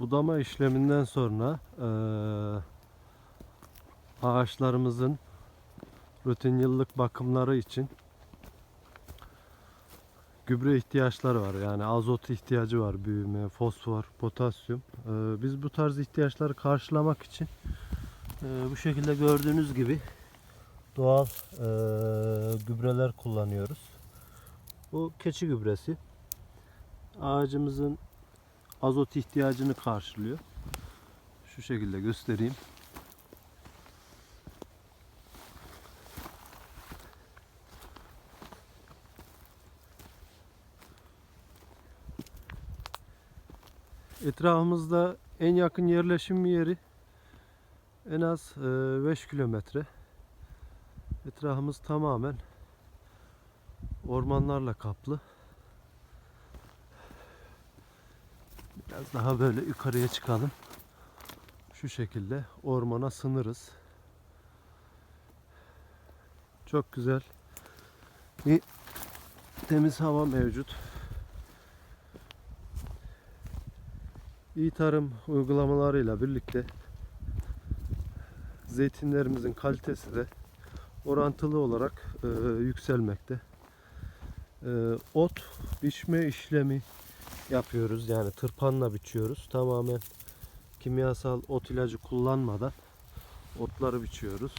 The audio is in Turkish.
Budama işleminden sonra eee, ağaçlarımızın rutin yıllık bakımları için gübre ihtiyaçları var. Yani azot ihtiyacı var, büyüme, fosfor, potasyum. Eee, biz bu tarz ihtiyaçları karşılamak için eee, bu şekilde gördüğünüz gibi doğal eee, gübreler kullanıyoruz. Bu keçi gübresi. Ağacımızın azot ihtiyacını karşılıyor. Şu şekilde göstereyim. Etrafımızda en yakın yerleşim yeri en az 5 kilometre. Etrafımız tamamen ormanlarla kaplı. Biraz daha böyle yukarıya çıkalım. Şu şekilde ormana sınırız. Çok güzel bir temiz hava mevcut. İyi tarım uygulamalarıyla birlikte zeytinlerimizin kalitesi de orantılı olarak e, yükselmekte. E, ot biçme işlemi yapıyoruz. Yani tırpanla biçiyoruz. Tamamen kimyasal ot ilacı kullanmadan otları biçiyoruz.